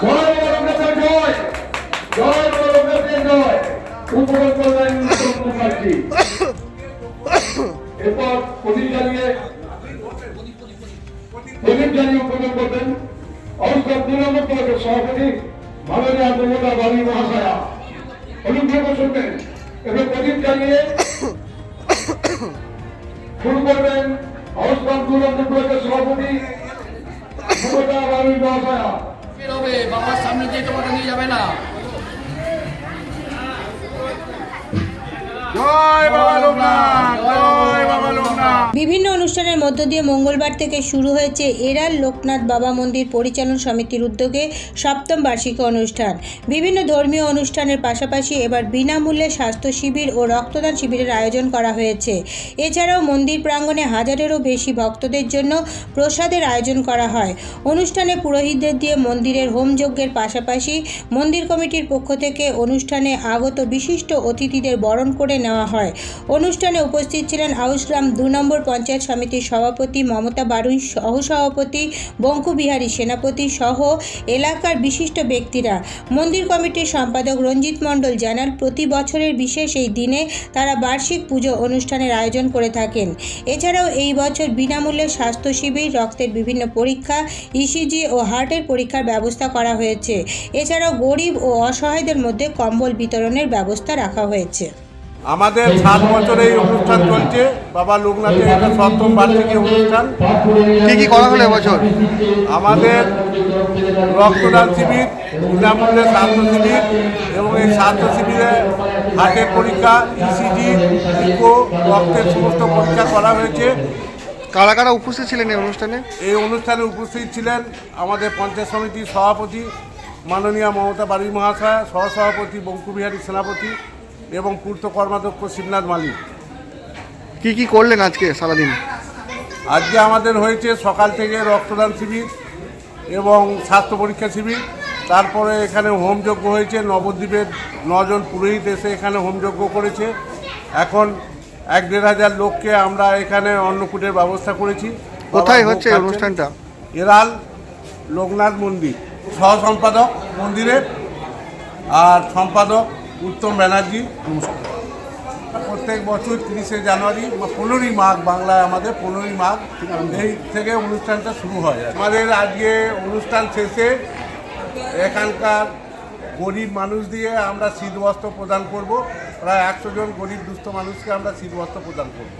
জয় বড় জয় জয় বড় জয় উদ্বোধন করবেন মুখার্জি এরপর প্রদীপ জ্বালিয়ে প্রদীপ জ্বালিয়ে উদ্বোধন করবেন অনুষ্ঠান দুই নম্বর ব্লকের সভাপতি মাননীয় মমতা বাবী মহাশয়া অনুগ্রহ শুনবেন এবং প্রদীপ জ্বালিয়ে শুরু করবেন অনুষ্ঠান দুই নম্বর ব্লকের সভাপতি মমতা বাবী মহাশয়া বেরোবে বাবার সামনে দিয়ে তোমাকে নিয়ে যাবে না। জয় বাবা লোকনাথ। বিভিন্ন অনুষ্ঠানের মধ্য দিয়ে মঙ্গলবার থেকে শুরু হয়েছে এরাল লোকনাথ বাবা মন্দির পরিচালন সমিতির উদ্যোগে সপ্তম বার্ষিক অনুষ্ঠান। বিভিন্ন ধর্মীয় অনুষ্ঠানের পাশাপাশি এবার বিনামূল্যে স্বাস্থ্য শিবির ও রক্তদান শিবিরের আয়োজন করা হয়েছে। এছাড়াও মন্দির প্রাঙ্গণে হাজারেরও বেশি ভক্তদের জন্য প্রসাদের আয়োজন করা হয়। অনুষ্ঠানে পুরোহিতদের দিয়ে মন্দিরের হোমযজ্ঞের পাশাপাশি মন্দির কমিটির পক্ষ থেকে অনুষ্ঠানে আগত বিশিষ্ট অতিথিদের বরণ করে নেওয়া হয়। অনুষ্ঠানে উপস্থিত ছিলেন আউসগ্রাম দু নম্বর পঞ্চায়েত সমিতির সভাপতি মমতা বারুই, সহসভাপতি বঙ্কু বিহারী সেনাপতি সহ এলাকার বিশিষ্ট ব্যক্তিরা। মন্দির কমিটির সম্পাদক রঞ্জিত মণ্ডল জানান, প্রতি বছরের বিশেষ এই দিনে তারা বার্ষিক পুজো অনুষ্ঠানের আয়োজন করে থাকেন। এছাড়াও এই বছর বিনামূল্যে স্বাস্থ্য শিবির, রক্তের বিভিন্ন পরীক্ষা ইসিজি ও হার্টের পরীক্ষার ব্যবস্থা করা হয়েছে। এছাড়াও গরিব ও অসহায়দের মধ্যে কম্বল বিতরণের ব্যবস্থা রাখা হয়েছে। আমাদের সাত বছরে এই অনুষ্ঠান চলছে। বাবা লোকনাথের এটা সপ্তম বার্ষিকী অনুষ্ঠান। কি কি করা হলো এবছর? আমাদের রক্তদান শিবির বিনামূল্যে স্বাস্থ্য শিবির এবং এই স্বাস্থ্য শিবিরে হার্টের পরীক্ষা ইসিজি ইকো রক্তের সমস্ত পরীক্ষা করা হয়েছে। কারা কারা উপস্থিত ছিলেন এই অনুষ্ঠানে? এই অনুষ্ঠানে উপস্থিত ছিলেন আমাদের পঞ্চায়েত সমিতির সভাপতি মাননীয় মমতা বাড়ি মহাশয় সহসভাপতি বঙ্কুবিহারী সেনাপতি এবং পূর্ত কর্মাধ্যক্ষ শিবনাথ মালিক। কি কি করলেন আজকে সারাদিন? আজকে আমাদের হয়েছে সকাল থেকে রক্তদান শিবির এবং স্বাস্থ্য পরীক্ষা শিবির। তারপরে এখানে হোমযজ্ঞ হয়েছে নবদ্বীপের নজন পুরোহিত এসে এখানে হোমযজ্ঞ করেছে। এখন এক দেড় হাজার লোককে আমরা এখানে অন্নকূটের ব্যবস্থা করেছি। কোথায় হচ্ছে। অনুষ্ঠানটা? এরাল লোকনাথ মন্দির। সহ সম্পাদক মন্দিরের। আর সম্পাদক উত্তম ব্যানার্জি, নমস্কার। প্রত্যেক বছর তিরিশে জানুয়ারি বা পনেরোই মাঘ, বাংলায় আমাদের পনেরোই মাঘ, এই থেকে অনুষ্ঠানটা শুরু হয়। আমাদের আজকে অনুষ্ঠান শেষে এখানকার গরিব মানুষ দিয়ে আমরা শীতবস্ত্র প্রদান করব। প্রায় একশো জন গরিব, দুস্থ মানুষকে আমরা শীতবস্ত্র প্রদান করব।